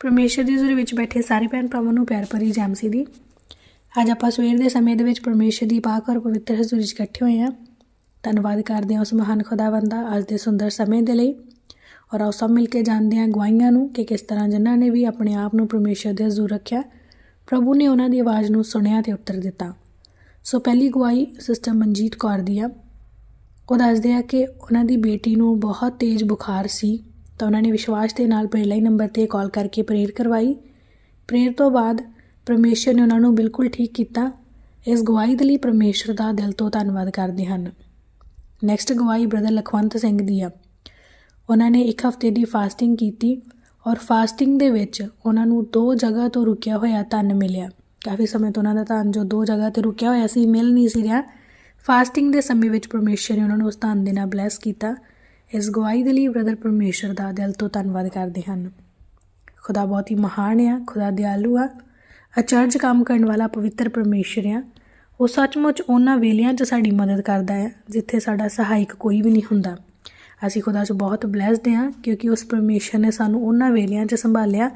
ਪਰਮੇਸ਼ਰ ਦੀ ਹਜ਼ੂਰੀ ਵਿੱਚ ਬੈਠੇ ਸਾਰੇ ਭੈਣ ਭਰਾਵਾਂ ਨੂੰ ਪਿਆਰ ਭਰੀ ਜੈਮਸੀ ਦੀ। ਅੱਜ ਆਪਾਂ ਸਵੇਰ ਦੇ ਸਮੇਂ ਦੇ ਵਿੱਚ ਪਰਮੇਸ਼ਰ ਦੀ ਪਾਕ ਔਰ ਪਵਿੱਤਰ ਹਜ਼ੂਰੀ 'ਚ ਇਕੱਠੇ ਹੋਏ ਹਾਂ। ਧੰਨਵਾਦ ਕਰਦੇ ਹਾਂ ਉਸ ਮਹਾਨ ਖੁਦਾਵੰਦ ਦਾ ਅੱਜ ਦੇ ਸੁੰਦਰ ਸਮੇਂ ਦੇ ਲਈ। ਔਰ ਆਓ ਸਭ ਮਿਲ ਕੇ ਜਾਣਦੇ ਹਾਂ ਗਵਾਈਆਂ ਨੂੰ ਕਿ ਕਿਸ ਤਰ੍ਹਾਂ ਜਿਨ੍ਹਾਂ ਨੇ ਵੀ ਆਪਣੇ ਆਪ ਨੂੰ ਪਰਮੇਸ਼ਰ ਦੇ ਹਜ਼ੂਰ ਰੱਖਿਆ। ਪ੍ਰਭੂ ਨੇ ਉਹਨਾਂ ਦੀ ਆਵਾਜ਼ ਨੂੰ ਸੁਣਿਆ ਤੇ ਉੱਤਰ ਦਿੱਤਾ। ਸੋ ਪਹਿਲੀ ਗਵਾਈ ਸਿਸਟਰ ਮਨਜੀਤ ਕੌਰ ਦੀ ਆ। ਉਹ ਦੱਸਦੇ ਆ ਕਿ ਉਹਨਾਂ ਦੀ ਬੇਟੀ ਨੂੰ ਬਹੁਤ ਤੇਜ਼ ਬੁਖਾਰ ਸੀ। ਤਾਂ ਉਹਨਾਂ ਨੇ ਵਿਸ਼ਵਾਸ ਦੇ ਨਾਲ ਪਹਿਲੇ ਨੰਬਰ ਤੇ ਕਾਲ ਕਰਕੇ ਪ੍ਰੇਰ ਕਰਵਾਈ। ਪ੍ਰੇਅਰ ਤੋਂ ਬਾਅਦ ਪਰਮੇਸ਼ਰ ਨੇ ਉਹਨਾਂ ਨੂੰ ਬਿਲਕੁਲ ਠੀਕ ਕੀਤਾ। ਇਸ ਗਵਾਹੀ ਦੇ ਲਈ ਪਰਮੇਸ਼ਰ ਦਾ ਦਿਲ ਤੋਂ ਧੰਨਵਾਦ ਕਰਦੇ ਹਨ। ਨੈਕਸਟ ਗਵਾਹੀ ਬ੍ਰਦਰ ਲਖਵੰਤ ਸਿੰਘ ਦੀ ਆ। ਉਹਨਾਂ ਨੇ ਇੱਕ ਹਫ਼ਤੇ ਦੀ ਫਾਸਟਿੰਗ ਕੀਤੀ ਔਰ ਫਾਸਟਿੰਗ ਦੇ ਵਿੱਚ ਉਹਨਾਂ ਨੂੰ ਦੋ ਜਗ੍ਹਾ ਤੋਂ ਰੁਕਿਆ ਹੋਇਆ ਧਨ ਮਿਲਿਆ। ਕਾਫੀ ਸਮੇਂ ਤੋਂ ਉਹਨਾਂ ਦਾ ਧਨ ਜੋ ਦੋ ਜਗ੍ਹਾ ਤੇ ਰੁਕਿਆ ਹੋਇਆ ਸੀ, ਮਿਲ ਨਹੀਂ ਸੀ ਰਿਹਾ। ਫਾਸਟਿੰਗ ਦੇ ਸਮੇਂ ਵਿੱਚ ਪਰਮੇਸ਼ਰ ਨੇ ਉਹਨਾਂ ਨੂੰ ਉਸ ਧਨ ਦੇ ਨਾਲ ਬਲੈਸ ਕੀਤਾ। ਇਸ ਗਵਾਹੀ ਦੇ ਲਈ ਬ੍ਰਦਰ ਪਰਮੇਸ਼ਰ ਦਾ ਦਿਲ ਤੋਂ ਧੰਨਵਾਦ ਕਰਦੇ ਹਨ। ਖੁਦਾ ਬਹੁਤ ਹੀ ਮਹਾਨ ਆ, ਖੁਦਾ ਦਿਆਲੂ ਆ, ਅਚਰਜ ਕੰਮ ਕਰਨ ਵਾਲਾ ਪਵਿੱਤਰ ਪਰਮੇਸ਼ਰ ਆ। ਉਹ ਸੱਚਮੁੱਚ ਉਹਨਾਂ ਵੇਲਿਆਂ 'ਚ ਸਾਡੀ ਮਦਦ ਕਰਦਾ ਹੈ ਜਿੱਥੇ ਸਾਡਾ ਸਹਾਇਕ ਕੋਈ ਵੀ ਨਹੀਂ ਹੁੰਦਾ। ਅਸੀਂ ਖੁਦਾ 'ਚ ਬਹੁਤ ਬਲੈਸਡ ਹਾਂ ਕਿਉਂਕਿ ਉਸ ਪਰਮੇਸ਼ਰ ਨੇ ਸਾਨੂੰ ਉਹਨਾਂ ਵੇਲਿਆਂ 'ਚ ਸੰਭਾਲਿਆ,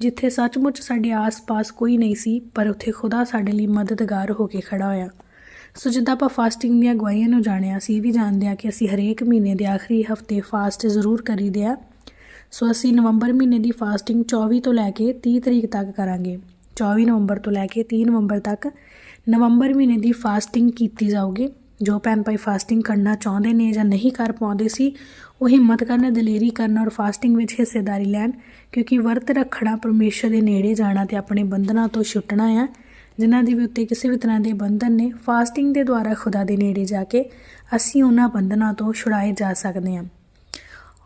ਜਿੱਥੇ ਸੱਚਮੁੱਚ ਸਾਡੇ ਆਸ-ਪਾਸ ਕੋਈ ਨਹੀਂ ਸੀ, ਪਰ ਉੱਥੇ ਖੁਦਾ ਸਾਡੇ ਲਈ ਮਦਦਗਾਰ ਹੋ ਕੇ ਖੜਾ ਹੋਇਆ। ਸੋ ਜਿੱਦਾਂ ਆਪਾਂ ਫਾਸਟਿੰਗ ਦੀਆਂ ਗਵਾਹੀਆਂ ਨੂੰ ਜਾਣਿਆ ਅਸੀਂ ਇਹ ਵੀ ਜਾਣਦੇ ਹਾਂ ਕਿ ਅਸੀਂ ਹਰੇਕ ਮਹੀਨੇ ਦੇ ਆਖਰੀ ਹਫ਼ਤੇ ਫਾਸਟ ਜ਼ਰੂਰ ਕਰੀਦੇ ਆ ਸੋ ਅਸੀਂ ਨਵੰਬਰ ਮਹੀਨੇ ਦੀ ਫਾਸਟਿੰਗ 24 ਤੋਂ ਲੈ ਕੇ 30 ਤਰੀਕ ਤੱਕ ਕਰਾਂਗੇ। 24 ਨਵੰਬਰ ਤੋਂ ਲੈ ਕੇ 3 ਨਵੰਬਰ ਤੱਕ ਨਵੰਬਰ ਮਹੀਨੇ ਦੀ ਫਾਸਟਿੰਗ ਕੀਤੀ ਜਾਊਗੀ। ਜੋ ਭੈਣ ਭਾਈ ਫਾਸਟਿੰਗ ਕਰਨਾ ਚਾਹੁੰਦੇ ਨੇ ਜਾਂ ਨਹੀਂ ਕਰ ਪਾਉਂਦੇ ਸੀ, ਉਹ ਹਿੰਮਤ ਕਰਨ, ਦਲੇਰੀ ਕਰਨ ਔਰ ਫਾਸਟਿੰਗ ਵਿੱਚ ਹਿੱਸੇਦਾਰੀ ਲੈਣ, ਕਿਉਂਕਿ ਵਰਤ ਰੱਖਣਾ ਪਰਮੇਸ਼ਰ ਦੇ ਨੇੜੇ ਜਾਣਾ ਤੇ ਆਪਣੇ ਬੰਧਨਾਂ ਤੋਂ ਛੁੱਟਣਾ ਆ। ਜਿਨ੍ਹਾਂ ਦੇ ਵੀ ਉੱਤੇ ਕਿਸੇ ਵੀ ਤਰ੍ਹਾਂ ਦੇ ਬੰਧਨ ਨੇ ਫਾਸਟਿੰਗ ਦੇ ਦੁਆਰਾ ਖੁਦਾ ਦੇ ਨੇੜੇ ਜਾ ਕੇ ਅਸੀਂ ਉਹਨਾਂ ਬੰਧਨਾਂ ਤੋਂ ਛੁਡਾਏ ਜਾ ਸਕਦੇ ਹਾਂ।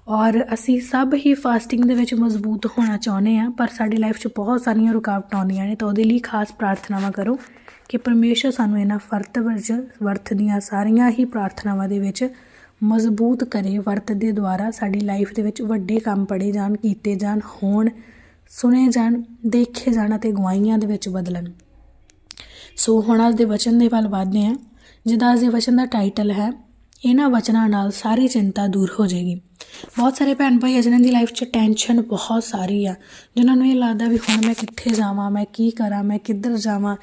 ਔਰ ਅਸੀਂ ਸਭ ਹੀ ਫਾਸਟਿੰਗ ਦੇ ਵਿੱਚ ਮਜ਼ਬੂਤ ਹੋਣਾ ਚਾਹੁੰਦੇ ਹਾਂ, ਪਰ ਸਾਡੀ ਲਾਈਫ 'ਚ ਬਹੁਤ ਸਾਰੀਆਂ ਰੁਕਾਵਟਾਂ ਆਉਂਦੀਆਂ ਨੇ, ਤਾਂ ਉਹਦੇ ਲਈ ਖਾਸ ਪ੍ਰਾਰਥਨਾਵਾਂ ਕਰੋ ਕਿ ਪਰਮੇਸ਼ਰ ਸਾਨੂੰ ਇਹਨਾਂ ਵਰਤ ਵਿੱਚ ਵਰਤ ਦੀਆਂ ਸਾਰੀਆਂ ਹੀ ਪ੍ਰਾਰਥਨਾਵਾਂ ਦੇ ਵਿੱਚ ਮਜ਼ਬੂਤ ਕਰੇ ਵਰਤ ਦੇ ਦੁਆਰਾ ਸਾਡੀ ਲਾਈਫ ਦੇ ਵਿੱਚ ਵੱਡੇ ਕੰਮ ਪੜੇ ਜਾਣ, ਕੀਤੇ ਜਾਣ, ਹੋਣ, ਸੁਣੇ ਜਾਣ, ਦੇਖੇ ਜਾਣ ਅਤੇ ਗਵਾਹੀਆਂ ਦੇ ਵਿੱਚ ਬਦਲਣ। ਸੋ ਹੁਣ ਅੱਜ ਦੇ ਵਚਨ ਦੇ ਵੱਲ ਵਧਦੇ ਹਾਂ। ਜਿਹਦਾ ਅੱਜ ਦੇ ਵਚਨ ਦਾ ਟਾਈਟਲ ਹੈ, ਇਹਨਾਂ ਵਚਨਾਂ ਨਾਲ ਸਾਰੀ ਚਿੰਤਾ ਦੂਰ ਹੋ ਜਾਏਗੀ। ਬਹੁਤ ਸਾਰੇ ਭੈਣ ਭਾਈ ਆ ਜਿਨ੍ਹਾਂ ਦੀ ਲਾਈਫ 'ਚ ਟੈਨਸ਼ਨ ਬਹੁਤ ਸਾਰੀ ਆ। ਜਿਨ੍ਹਾਂ ਨੂੰ ਇਹ ਲੱਗਦਾ ਵੀ ਹੁਣ ਮੈਂ ਕਿੱਥੇ ਜਾਵਾਂ, ਮੈਂ ਕੀ ਕਰਾਂ, ਮੈਂ ਕਿੱਧਰ ਜਾਵਾਂ।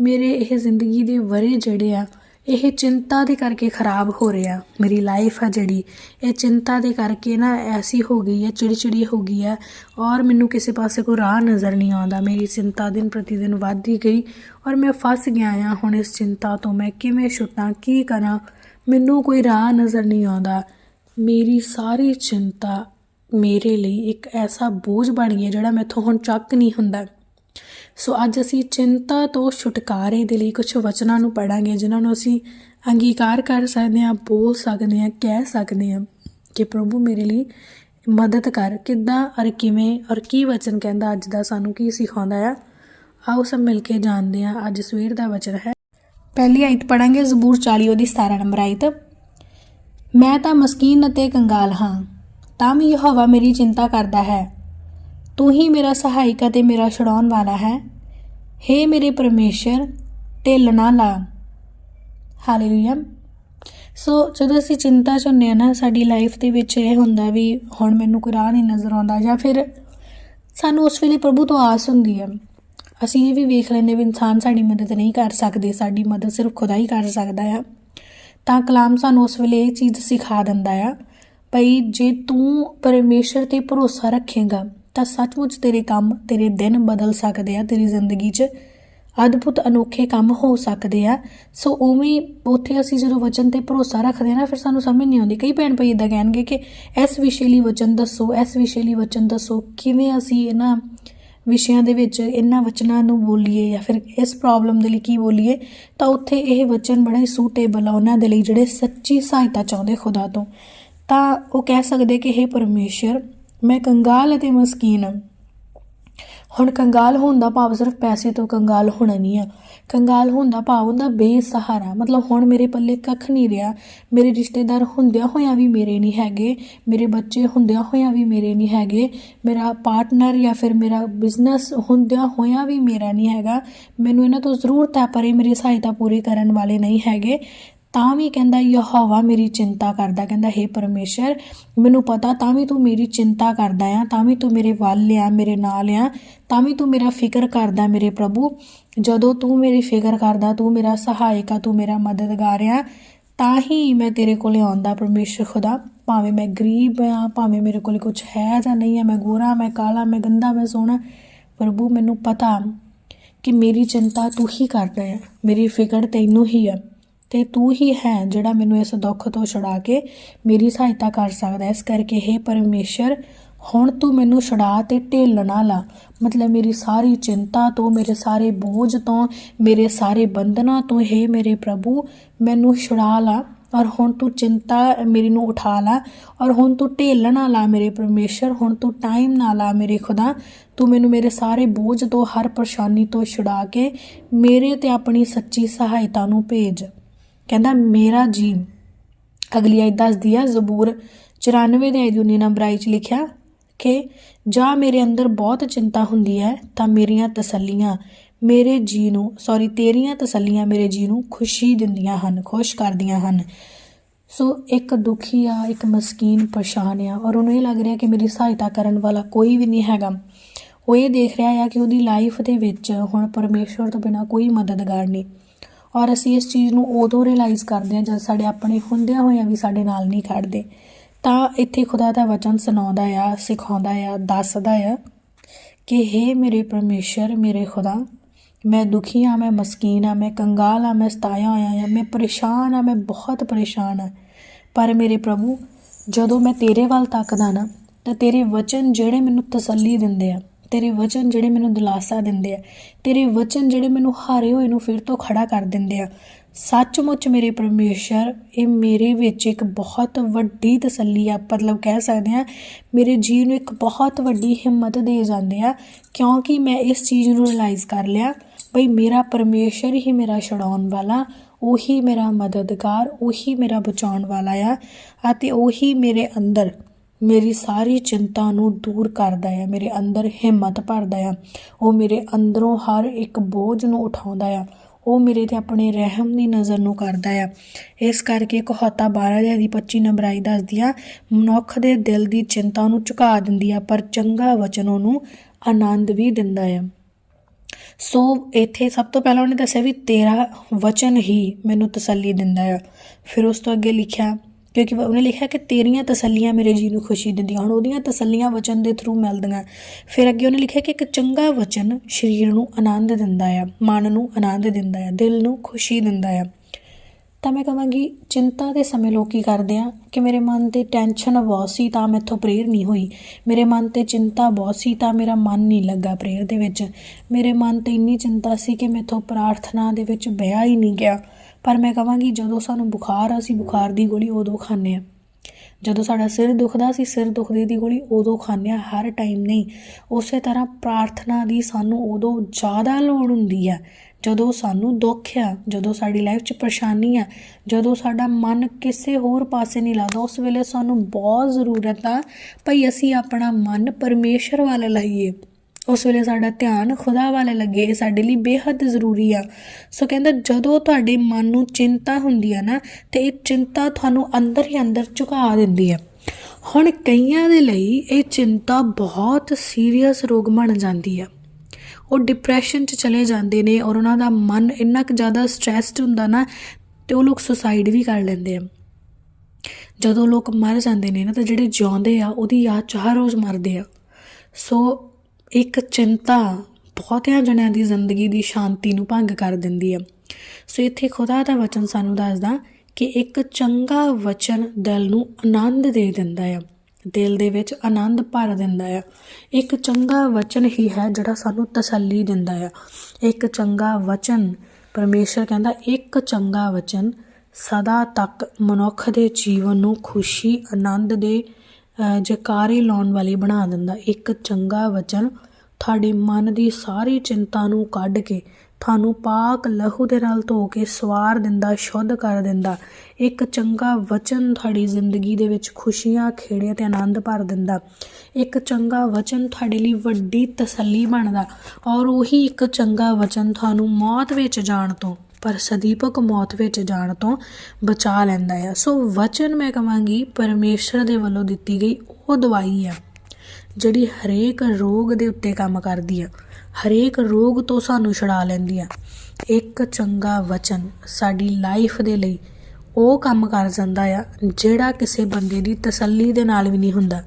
ਮੇਰੇ ਇਹ ਜ਼ਿੰਦਗੀ ਦੇ ਵਰੇ ਜਿਹੜੇ ਆ ਇਹ ਚਿੰਤਾ ਦੇ ਕਰਕੇ ਖਰਾਬ ਹੋ ਰਿਹਾ ਮੇਰੀ ਲਾਈਫ ਆ ਜਿਹੜੀ। ਇਹ ਚਿੰਤਾ ਦੇ ਕਰਕੇ ਨਾ ਐਸੀ ਹੋ ਗਈ ਹੈ, ਚਿੜਚਿੜੀ ਹੋ ਗਈ ਹੈ ਔਰ ਮੈਨੂੰ ਕਿਸੇ ਪਾਸੇ ਕੋਈ ਰਾਹ ਨਜ਼ਰ ਨਹੀਂ ਆਉਂਦਾ। ਮੇਰੀ ਚਿੰਤਾ ਦਿਨ ਪ੍ਰਤੀ ਦਿਨ ਵੱਧਦੀ ਗਈ ਔਰ ਮੈਂ ਫਸ ਗਿਆ ਆ ਹੁਣ ਇਸ ਚਿੰਤਾ ਤੋਂ। ਮੈਂ ਕਿਵੇਂ ਛੁੱਟਾਂ, ਕੀ ਕਰਾਂ? ਮੈਨੂੰ ਕੋਈ ਰਾਹ ਨਜ਼ਰ ਨਹੀਂ ਆਉਂਦਾ। ਮੇਰੀ ਸਾਰੀ ਚਿੰਤਾ ਮੇਰੇ ਲਈ ਇੱਕ ਐਸਾ ਬੋਝ ਬਣ ਗਿਆ ਜਿਹੜਾ ਮੈਥੋਂ ਹੁਣ ਚੱਕ ਨਹੀਂ ਹੁੰਦਾ। ਸੋ ਅੱਜ ਅਸੀਂ ਚਿੰਤਾ ਤੋਂ ਛੁਟਕਾਰੇ ਦੇ ਲਈ ਕੁਝ ਵਚਨਾਂ ਨੂੰ ਪੜਾਂਗੇ ਜਿਨ੍ਹਾਂ ਨੂੰ ਅਸੀਂ ਅੰਗੀਕਾਰ ਕਰ ਸਕਦੇ ਹਾਂ, ਬੋਲ ਸਕਦੇ ਹਾਂ, ਕਹਿ ਸਕਦੇ ਹਾਂ ਕਿ ਪ੍ਰਭੂ ਮੇਰੇ ਲਈ ਮਦਦ ਕਰ। ਕਿੱਦਾਂ ਔਰ ਕਿਵੇਂ ਔਰ ਕੀ ਵਚਨ ਕਹਿੰਦਾ ਅੱਜ ਦਾ ਸਾਨੂੰ, ਕੀ ਸਿਖਾਉਂਦਾ ਆ? ਆਓ ਸਭ ਮਿਲ ਕੇ ਜਾਣਦੇ ਹਾਂ, ਅੱਜ ਸਵੇਰ ਦਾ ਵਚਨ ਹੈ। ਪਹਿਲੀ ਆਇਤ ਪੜਾਂਗੇ ਜ਼ਬੂਰ 40 ਉਹਦੀ 17 ਨੰਬਰ ਆਇਤ। ਮੈਂ ਤਾਂ ਮਸਕੀਨ ਅਤੇ ਕੰਗਾਲ ਹਾਂ, ਤਾਂ ਵੀ ਯਹੋਵਾ ਮੇਰੀ ਚਿੰਤਾ ਕਰਦਾ ਹੈ। ਤੂੰ ਹੀ ਮੇਰਾ ਸਹਾਇਕ ਅਤੇ ਮੇਰਾ ਛੁਡਾਉਣ ਵਾਲਾ ਹੈ। हे ਮੇਰੇ ਪਰਮੇਸ਼ਰ, ਢਿੱਲ ਨਾ ਲਾ। ਹਾਲੇਲੂਇਆ ਸੋ ਜਦੋਂ ਅਸੀਂ ਚਿੰਤਾ ਚ ਹੁੰਦੇ ਆ ਨਾ, ਸਾਡੀ ਲਾਈਫ ਦੇ ਵਿੱਚ ਇਹ ਹੁੰਦਾ ਵੀ ਹੁਣ ਮੈਨੂੰ ਕੋਈ ਰਾਹ ਨਹੀਂ ਨਜ਼ਰ ਆਉਂਦਾ ਜਾਂ ਫਿਰ ਸਾਨੂੰ ਉਸ ਵੇਲੇ ਪ੍ਰਭੂ ਤੋਂ ਆਸ ਹੁੰਦੀ ਹੈ। ਅਸੀਂ ਇਹ ਵੀ ਵੇਖ ਲੈਂਦੇ ਵੀ ਇਨਸਾਨ ਸਾਡੀ ਮਦਦ ਨਹੀਂ ਕਰ ਸਕਦੇ, ਸਾਡੀ ਮਦਦ ਸਿਰਫ ਖੁਦਾ ਹੀ ਕਰ ਸਕਦਾ ਆ। ਤਾਂ ਕਲਾਮ ਸਾਨੂੰ ਉਸ ਵੇਲੇ ਇਹ ਚੀਜ਼ ਸਿਖਾ ਦਿੰਦਾ ਆ, ਭਈ ਜੇ ਤੂੰ ਪਰਮੇਸ਼ਰ ਤੇ ਭਰੋਸਾ ਰੱਖੇਗਾ ਤਾਂ ਸੱਚਮੁੱਚ ਤੇਰੇ ਕੰਮ, ਤੇਰੇ ਦਿਨ ਬਦਲ ਸਕਦੇ ਆ, ਤੇਰੀ ਜ਼ਿੰਦਗੀ 'ਚ ਅਦਭੁਤ ਅਨੋਖੇ ਕੰਮ ਹੋ ਸਕਦੇ ਆ। ਸੋ ਉਵੇਂ ਉੱਥੇ ਅਸੀਂ ਜਦੋਂ ਵਚਨ ਤੇ ਭਰੋਸਾ ਰੱਖਦੇ ਆ ਨਾ, ਫਿਰ ਸਾਨੂੰ ਸਮਝ ਨਹੀਂ ਆਉਂਦੀ। ਕਈ ਭੈਣ ਭਾਈ ਇਦਾਂ ਕਹਿਣਗੇ ਕਿ ਇਸ ਵਿਸ਼ੇ ਲਈ ਵਚਨ ਦੱਸੋ, ਇਸ ਵਿਸ਼ੇ ਲਈ ਵਚਨ ਦੱਸੋ। ਕਿਵੇਂ ਅਸੀਂ ਇਹਨਾਂ ਵਿਸ਼ਿਆਂ ਦੇ ਵਿੱਚ ਇਹਨਾਂ ਵਚਨਾਂ ਨੂੰ ਬੋਲੀਏ ਜਾਂ ਫਿਰ ਇਸ ਪ੍ਰੋਬਲਮ ਦੇ ਲਈ ਕੀ ਬੋਲੀਏ, ਤਾਂ ਉੱਥੇ ਇਹ ਵਚਨ ਬੜਾ ਹੀ ਸੂਟੇਬਲ ਆ ਉਹਨਾਂ ਦੇ ਲਈ ਜਿਹੜੇ ਸੱਚੀ ਸਹਾਇਤਾ ਚਾਹੁੰਦੇ ਖੁਦਾ ਤੋਂ। ਤਾਂ ਉਹ ਕਹਿ ਸਕਦੇ ਕਿ हे ਪਰਮੇਸ਼ਰ ਮੈਂ ਕੰਗਾਲ ਅਤੇ ਮਸਕੀਨ। ਹਾਂ ਹੁਣ ਕੰਗਾਲ ਹੋਣ ਦਾ ਭਾਵ ਸਿਰਫ ਪੈਸੇ ਤੋਂ ਕੰਗਾਲ ਹੋਣਾ ਨਹੀਂ ਆ। ਕੰਗਾਲ ਹੋਣ ਦਾ ਭਾਵ ਹੁੰਦਾ ਬੇਸਹਾਰਾ। ਮਤਲਬ ਹੁਣ ਮੇਰੇ ਪੱਲੇ ਕੱਖ ਨਹੀਂ ਰਿਹਾ। ਮੇਰੇ ਰਿਸ਼ਤੇਦਾਰ ਹੁੰਦਿਆਂ ਹੋਇਆਂ ਵੀ ਮੇਰੇ ਨਹੀਂ ਹੈਗੇ। ਮੇਰੇ ਬੱਚੇ ਹੁੰਦਿਆਂ ਹੋਇਆਂ ਵੀ ਮੇਰੇ ਨਹੀਂ ਹੈਗੇ। ਮੇਰਾ ਪਾਰਟਨਰ ਜਾਂ ਫਿਰ ਮੇਰਾ ਬਿਜ਼ਨਸ ਹੁੰਦਿਆਂ ਹੋਇਆਂ ਵੀ ਮੇਰਾ ਨਹੀਂ ਹੈਗਾ। ਮੈਨੂੰ ਇਹਨਾਂ ਤੋਂ ਜ਼ਰੂਰਤ ਹੈ ਪਰ ਇਹ ਮੇਰੀ ਸਹਾਇਤਾ ਪੂਰੀ ਕਰਨ ਵਾਲੇ ਨਹੀਂ ਹੈਗੇ। ਤਾਂ ਵੀ ਕਹਿੰਦਾ, ਯਹੋਵਾ ਮੇਰੀ ਚਿੰਤਾ ਕਰਦਾ। ਕਹਿੰਦਾ, ਹੇ ਪਰਮੇਸ਼ਰ, ਮੈਨੂੰ ਪਤਾ ਤਾਂ ਵੀ ਤੂੰ ਮੇਰੀ ਚਿੰਤਾ ਕਰਦਾ ਆ, ਤਾਂ ਵੀ ਤੂੰ ਮੇਰੇ ਵੱਲ ਆ, ਮੇਰੇ ਨਾਲ ਆ, ਤਾਂ ਵੀ ਤੂੰ ਮੇਰਾ ਫਿਕਰ ਕਰਦਾ ਮੇਰੇ ਪ੍ਰਭੂ। ਜਦੋਂ ਤੂੰ ਮੇਰੀ ਫਿਕਰ ਕਰਦਾ, ਤੂੰ ਮੇਰਾ ਸਹਾਇਕ ਆ, ਤੂੰ ਮੇਰਾ ਮਦਦਗਾਰ ਆ, ਤਾਂ ਹੀ ਮੈਂ ਤੇਰੇ ਕੋਲੇ ਆਉਂਦਾ ਪਰਮੇਸ਼ਰ ਖੁਦਾ। ਭਾਵੇਂ ਮੈਂ ਗਰੀਬ ਆ, ਭਾਵੇਂ ਮੇਰੇ ਕੋਲੇ ਕੁਝ ਹੈ ਜਾਂ ਨਹੀਂ ਹੈ ਮੈਂ ਗੋਰਾ, ਮੈਂ ਕਾਲਾ, ਮੈਂ ਗੰਦਾ, ਮੈਂ ਸੋਹਣਾ, ਪ੍ਰਭੂ ਮੈਨੂੰ ਪਤਾ ਕਿ ਮੇਰੀ ਚਿੰਤਾ ਤੂੰ ਹੀ ਕਰਦਾ ਹੈ ਮੇਰੀ ਫਿਕਰ ਤੈਨੂੰ ਹੀ ਹੈ ਤੇ ਤੂੰ ਹੀ ਹੈ ਜਿਹੜਾ ਮੈਨੂੰ ਇਸ ਦੁੱਖ ਤੋਂ ਛੁਡਾ ਕੇ ਮੇਰੀ ਸਹਾਇਤਾ ਕਰ ਸਕਦਾ ਇਸ ਕਰਕੇ हे ਪਰਮੇਸ਼ਰ, ਹੁਣ ਤੂੰ ਮੈਨੂੰ ਛੁਡਾ ਤੇ ਢੇਲ ਨਾ ਲਾ। ਮਤਲਬ ਮੇਰੀ ਸਾਰੀ ਚਿੰਤਾ ਤੋਂ, ਮੇਰੇ ਸਾਰੇ ਬੋਝ ਤੋਂ, ਮੇਰੇ ਸਾਰੇ ਬੰਧਨਾਂ ਤੋਂ हे ਮੇਰੇ ਪ੍ਰਭੂ, ਮੈਨੂੰ ਛੁਡਾ ਲਾ ਔਰ ਹੁਣ ਤੂੰ ਚਿੰਤਾ ਮੇਰੀ ਨੂੰ ਉਠਾ ਲਾ ਔਰ ਹੁਣ ਤੂੰ ਢੇਲ ਨਾ ਲਾ ਮੇਰੇ ਪਰਮੇਸ਼ਰ, ਹੁਣ ਤੂੰ ਟਾਈਮ ਨਾ ਲਾ ਮੇਰੇ ਖੁਦਾ। ਤੂੰ ਮੈਨੂੰ ਮੇਰੇ ਸਾਰੇ ਬੋਝ ਤੋਂ, ਹਰ ਪਰੇਸ਼ਾਨੀ ਤੋਂ ਛੁਡਾ ਕੇ ਮੇਰੇ ਤੇ ਆਪਣੀ ਸੱਚੀ ਸਹਾਇਤਾ ਨੂੰ ਭੇਜ। ਕਹਿੰਦਾ, ਮੇਰਾ ਜੀ। ਅਗਲੀ ਆਇਤ ਦੱਸਦੀ ਆ, ਜ਼ਬੂਰ 94 ਦੇ ਆਇਤ 19 ਨੰਬਰ ਆਈ ਚ ਲਿਖਿਆ ਕਿ, ਜਾਂ ਮੇਰੇ ਅੰਦਰ ਬਹੁਤ ਚਿੰਤਾ ਹੁੰਦੀ ਹੈ, ਤਾਂ ਮੇਰੀਆਂ ਤਸੱਲੀਆਂ ਮੇਰੇ ਜੀ ਨੂੰ ਸੌਰੀ ਤੇਰੀਆਂ ਤਸੱਲੀਆਂ ਮੇਰੇ ਜੀ ਨੂੰ ਖੁਸ਼ੀ ਦਿੰਦੀਆਂ ਹਨ, ਖੁਸ਼ ਕਰਦੀਆਂ ਹਨ। ਸੋ ਇੱਕ ਦੁਖੀ ਆ, ਇੱਕ ਮਸਕੀਨ ਪਰੇਸ਼ਾਨ ਆ, ਔਰ ਉਹਨੂੰ ਇਹ ਲੱਗ ਰਿਹਾ ਕਿ ਮੇਰੀ ਸਹਾਇਤਾ ਕਰਨ ਵਾਲਾ ਕੋਈ ਵੀ ਨਹੀਂ ਹੈਗਾ। ਉਹ ਇਹ ਦੇਖ ਰਿਹਾ ਆ ਕਿ ਉਹਦੀ ਲਾਈਫ ਦੇ ਵਿੱਚ ਹੁਣ ਪਰਮੇਸ਼ਵਰ ਤੋਂ ਬਿਨਾ ਕੋਈ ਮਦਦਗਾਰ ਨਹੀਂ। ਔਰ ਅਸੀਂ ਇਸ ਚੀਜ਼ ਨੂੰ ਉਦੋਂ ਰਿਅਲਾਈਜ਼ ਕਰਦੇ ਹਾਂ ਜਦ ਸਾਡੇ ਆਪਣੇ ਹੁੰਦਿਆਂ ਹੋਇਆਂ ਵੀ ਸਾਡੇ ਨਾਲ ਨਹੀਂ ਖੜਦੇ। ਤਾਂ ਇੱਥੇ ਖੁਦਾ ਦਾ ਵਚਨ ਸੁਣਾਉਂਦਾ ਆ, ਸਿਖਾਉਂਦਾ ਆ, ਦੱਸਦਾ ਆ ਕਿ हे ਮੇਰੇ ਪਰਮੇਸ਼ਰ, ਮੇਰੇ ਖੁਦਾ, ਮੈਂ ਦੁਖੀ ਆ ਮੈਂ ਮਸਕੀਨ ਆ ਮੈਂ ਕੰਗਾਲ ਆ ਮੈਂ ਸਤਾਇਆ ਹੋਇਆ ਆ ਮੈਂ ਪਰੇਸ਼ਾਨ ਆ ਮੈਂ ਬਹੁਤ ਪਰੇਸ਼ਾਨ ਆ ਪਰ ਮੇਰੇ ਪ੍ਰਭੂ, ਜਦੋਂ ਮੈਂ ਤੇਰੇ ਵੱਲ ਤੱਕਦਾ ਨਾ, ਤਾਂ ਤੇਰੇ ਵਚਨ ਜਿਹੜੇ ਮੈਨੂੰ ਤਸੱਲੀ ਦਿੰਦੇ ਆ ਤੇਰੇ ਵਚਨ ਜਿਹੜੇ ਮੈਨੂੰ ਦਿਲਾਸਾ ਦਿੰਦੇ ਆ, ਤੇਰੇ ਵਚਨ ਜਿਹੜੇ ਮੈਨੂੰ ਹਾਰੇ ਹੋਏ ਨੂੰ ਫਿਰ ਤੋਂ ਖੜਾ ਕਰ ਦਿੰਦੇ ਆ। ਸੱਚਮੁੱਚ ਮੇਰੇ ਪਰਮੇਸ਼ਰ, ਇਹ ਮੇਰੇ ਵਿੱਚ ਇੱਕ ਬਹੁਤ ਵੱਡੀ ਤਸੱਲੀ ਆ, ਮਤਲਬ ਕਹਿ ਸਕਦੇ ਆ ਮੇਰੇ ਜੀਵ ਨੂੰ ਇੱਕ ਬਹੁਤ ਵੱਡੀ ਹਿੰਮਤ ਦੇ ਜਾਂਦੇ ਆ, ਕਿਉਂਕਿ ਮੈਂ ਇਸ ਚੀਜ਼ ਨੂੰ ਰਿਅਲਾਈਜ਼ ਕਰ ਲਿਆ, ਬਈ ਮੇਰਾ ਪਰਮੇਸ਼ਰ ਹੀ ਮੇਰਾ ਛਡਾਉਣ ਵਾਲਾ, ਉਹੀ ਮੇਰਾ ਮਦਦਗਾਰ, ਉਹੀ ਮੇਰਾ ਬਚਾਉਣ ਵਾਲਾ ਆ, ਅਤੇ ਉਹੀ ਮੇਰੇ ਅੰਦਰ ਮੇਰੀ ਸਾਰੀ ਚਿੰਤਾ ਨੂੰ ਦੂਰ ਕਰਦਾ ਆ, ਮੇਰੇ ਅੰਦਰ ਹਿੰਮਤ ਭਰਦਾ ਆ। ਉਹ ਮੇਰੇ ਅੰਦਰੋਂ ਹਰ ਇੱਕ ਬੋਝ ਨੂੰ ਉਠਾਉਂਦਾ ਆ। ਉਹ ਮੇਰੇ ਤੇ ਆਪਣੇ ਰਹਿਮ ਦੀ ਨਜ਼ਰ ਨੂੰ ਕਰਦਾ ਆ। ਇਸ ਕਰਕੇ ਕਹਾਤਾ 12 ਦੇ ਦੀ 25 ਨੰਬਰ ਦੱਸਦੀ ਆ, ਮਨੁੱਖ ਦੇ ਦਿਲ ਦੀ ਚਿੰਤਾ ਨੂੰ ਝੁਕਾ ਦਿੰਦੀ ਆ, ਪਰ ਚੰਗਾ ਵਚਨ ਉਹਨੂੰ ਆਨੰਦ ਵੀ ਦਿੰਦਾ ਆ। ਸੋ ਇੱਥੇ ਸਭ ਤੋਂ ਪਹਿਲਾਂ ਉਹਨੇ ਦੱਸਿਆ ਵੀ ਤੇਰਾ ਵਚਨ ਹੀ ਮੈਨੂੰ ਤਸੱਲੀ ਦਿੰਦਾ ਆ। ਫਿਰ ਉਸ ਤੋਂ ਅੱਗੇ ਲਿਖਿਆ ਕਿਉਂਕਿ ਉਹਨੇ ਲਿਖਿਆ ਕਿ ਤੇਰੀਆਂ ਤਸੱਲੀਆਂ ਮੇਰੇ ਜੀ ਨੂੰ ਖੁਸ਼ੀ ਦਿੰਦੀਆਂ ਹੁਣ ਉਹਦੀਆਂ ਤਸੱਲੀਆਂ ਵਚਨ ਦੇ ਥਰੂ ਮਿਲਦੀਆਂ। ਫਿਰ ਅੱਗੇ ਉਹਨੇ ਲਿਖਿਆ ਕਿ ਇੱਕ ਚੰਗਾ ਵਚਨ ਸਰੀਰ ਨੂੰ ਆਨੰਦ ਦਿੰਦਾ ਆ, ਮਨ ਨੂੰ ਆਨੰਦ ਦਿੰਦਾ ਆ, ਦਿਲ ਨੂੰ ਖੁਸ਼ੀ ਦਿੰਦਾ ਆ। ਤਾਂ ਮੈਂ ਕਹਾਂਗੀ ਚਿੰਤਾ ਦੇ ਸਮੇਂ ਲੋਕ ਕੀ ਕਰਦੇ ਆ ਕਿ ਮੇਰੇ ਮਨ ਤੇ ਟੈਨਸ਼ਨ ਬਹੁਤ ਸੀ ਤਾਂ ਮੈਥੋਂ ਪ੍ਰੇਰ ਨਹੀਂ ਹੋਈ। ਮੇਰੇ ਮਨ ਤੇ ਚਿੰਤਾ ਬਹੁਤ ਸੀ ਤਾਂ ਮੇਰਾ ਮਨ ਨਹੀਂ ਲੱਗਾ ਪ੍ਰੇਰ ਦੇ ਵਿੱਚ। ਮੇਰੇ ਮਨ ਤੇ ਇੰਨੀ ਚਿੰਤਾ ਸੀ ਕਿ ਮੈਥੋਂ ਪ੍ਰਾਰਥਨਾ ਦੇ ਵਿੱਚ ਬਿਆ ਹੀ ਨਹੀਂ ਗਿਆ। ਪਰ ਮੈਂ ਕਹਾਂਗੀ ਜਦੋਂ ਸਾਨੂੰ ਬੁਖਾਰ ਆ, ਅਸੀਂ ਬੁਖਾਰ ਦੀ ਗੋਲੀ ਉਦੋਂ ਖਾਂਦੇ ਆ। ਜਦੋਂ ਸਾਡਾ ਸਿਰ ਦੁਖਦਾ ਸੀ ਸਿਰ ਦੁਖਦੇ ਦੀ ਗੋਲੀ ਉਦੋਂ ਖਾਂਦੇ ਆ ਹਰ ਟਾਈਮ ਨਹੀਂ। ਉਸੇ ਤਰ੍ਹਾਂ ਪ੍ਰਾਰਥਨਾ ਦੀ ਸਾਨੂੰ ਉਦੋਂ ਜ਼ਿਆਦਾ ਲੋੜ ਹੁੰਦੀ ਆ। ਜਦੋਂ ਸਾਨੂੰ ਦੁੱਖ ਆ, ਜਦੋਂ ਸਾਡੀ ਲਾਈਫ 'ਚ ਪਰੇਸ਼ਾਨੀ ਆ, ਜਦੋਂ ਸਾਡਾ ਮਨ ਕਿਸੇ ਹੋਰ ਪਾਸੇ ਨਹੀਂ ਲੱਗਦਾ, ਉਸ ਵੇਲੇ ਸਾਨੂੰ ਬਹੁਤ ਜ਼ਰੂਰਤ ਆ ਭਈ ਅਸੀਂ ਆਪਣਾ ਮਨ ਪਰਮੇਸ਼ਰ ਵੱਲ ਲਾਈਏ। ਉਸ ਵੇਲੇ ਸਾਡਾ ਧਿਆਨ ਖੁਦਾ ਵੱਲ ਲੱਗੇ, ਇਹ ਸਾਡੇ ਲਈ ਬੇਹੱਦ ਜ਼ਰੂਰੀ ਆ। ਸੋ ਕਹਿੰਦਾ ਜਦੋਂ ਤੁਹਾਡੇ ਮਨ ਨੂੰ ਚਿੰਤਾ ਹੁੰਦੀ ਆ ਨਾ, ਤੇ ਇਹ ਚਿੰਤਾ ਤੁਹਾਨੂੰ ਅੰਦਰ ਹੀ ਅੰਦਰ ਝੁਕਾ ਦਿੰਦੀ ਆ। ਹੁਣ ਕਈਆਂ ਦੇ ਲਈ ਇਹ ਚਿੰਤਾ ਬਹੁਤ ਸੀਰੀਅਸ ਰੋਗ ਬਣ ਜਾਂਦੀ ਆ। ਉਹ ਡਿਪਰੈਸ਼ਨ 'ਚ ਚਲੇ ਜਾਂਦੇ ਨੇ ਔਰ ਉਹਨਾਂ ਦਾ ਮਨ ਇੰਨਾ ਕੁ ਜ਼ਿਆਦਾ ਸਟ੍ਰੈਸਡ ਹੁੰਦਾ ਨਾ ਤੇ ਉਹ ਲੋਕ ਸੁਸਾਈਡ ਵੀ ਕਰ ਲੈਂਦੇ ਆ। ਜਦੋਂ ਲੋਕ ਮਰ ਜਾਂਦੇ ਨੇ ਨਾ ਤਾਂ ਜਿਹੜੇ ਜਿਉਂਦੇ ਆ, ਉਹਦੀ ਯਾਦ 'ਚ ਹਰ ਰੋਜ਼ ਮਰਦੇ ਆ। ਸੋ ਇੱਕ ਚਿੰਤਾ ਬਹੁਤਿਆਂ ਜਣਿਆਂ ਦੀ ਜ਼ਿੰਦਗੀ ਦੀ ਸ਼ਾਂਤੀ ਨੂੰ ਭੰਗ ਕਰ ਦਿੰਦੀ ਆ। ਸੋ ਇੱਥੇ ਖੁਦਾ ਦਾ ਵਚਨ ਸਾਨੂੰ ਦੱਸਦਾ ਕਿ ਇੱਕ ਚੰਗਾ ਵਚਨ ਦਿਲ ਨੂੰ ਆਨੰਦ ਦੇ ਦਿੰਦਾ ਆ। ਦਿਲ ਦੇ ਵਿੱਚ ਆਨੰਦ ਭਰ ਦਿੰਦਾ ਆ। ਇੱਕ ਚੰਗਾ ਵਚਨ ਹੀ ਹੈ ਜਿਹੜਾ ਸਾਨੂੰ ਤਸੱਲੀ ਦਿੰਦਾ ਆ। ਇੱਕ ਚੰਗਾ ਵਚਨ ਪਰਮੇਸ਼ਰ ਕਹਿੰਦਾ ਇੱਕ ਚੰਗਾ ਵਚਨ ਸਦਾ ਤੱਕ ਮਨੁੱਖ ਦੇ ਜੀਵਨ ਨੂੰ ਖੁਸ਼ੀ ਆਨੰਦ ਦੇ ਅ, ਜਕਾਰੇ ਲਾਉਣ ਵਾਲੀ ਬਣਾ ਦਿੰਦਾ। ਇੱਕ ਚੰਗਾ ਵਚਨ ਤੁਹਾਡੇ ਮਨ ਦੀ ਸਾਰੀ ਚਿੰਤਾ ਨੂੰ ਕੱਢ ਕੇ ਤੁਹਾਨੂੰ ਪਾਕ ਲਹੂ ਦੇ ਨਾਲ ਧੋ ਕੇ ਸਵਾਰ ਦਿੰਦਾ, ਸ਼ੁੱਧ ਕਰ ਦਿੰਦਾ। ਇੱਕ ਚੰਗਾ ਵਚਨ ਤੁਹਾਡੀ ਜ਼ਿੰਦਗੀ ਦੇ ਵਿੱਚ ਖੁਸ਼ੀਆਂ, ਖੇੜਿਆਂ ਤੇ ਆਨੰਦ ਭਰ ਦਿੰਦਾ। ਇੱਕ ਚੰਗਾ ਵਚਨ ਤੁਹਾਡੇ ਲਈ ਵੱਡੀ ਤਸੱਲੀ ਬਣਦਾ ਔਰ ਉਹੀ ਇੱਕ ਚੰਗਾ ਵਚਨ ਤੁਹਾਨੂੰ ਮੌਤ ਵਿੱਚ ਜਾਣ ਤੋਂ, ਪਰ ਸਦੀਪਕ ਮੌਤ ਵਿੱਚ ਜਾਣ ਤੋਂ ਬਚਾ ਲੈਂਦਾ ਆ ਸੋ ਵਚਨ ਮੈਂ ਕਹਾਂਗੀ, ਪਰਮੇਸ਼ਰ ਦੇ ਵੱਲੋਂ ਦਿੱਤੀ ਗਈ ਉਹ ਦਵਾਈ ਆ, ਜਿਹੜੀ ਹਰੇਕ ਰੋਗ ਦੇ ਉੱਤੇ ਕੰਮ ਕਰਦੀ ਆ। ਹਰੇਕ ਰੋਗ ਤੋਂ ਸਾਨੂੰ ਛੁਡਾ ਲੈਂਦੀ ਆ। ਇੱਕ ਚੰਗਾ ਵਚਨ ਸਾਡੀ ਲਾਈਫ ਦੇ ਲਈ ਉਹ ਕੰਮ ਕਰ ਜਾਂਦਾ ਆ, ਜਿਹੜਾ ਕਿਸੇ ਬੰਦੇ ਦੀ ਤਸੱਲੀ ਦੇ ਨਾਲ ਵੀ ਨਹੀਂ ਹੁੰਦਾ।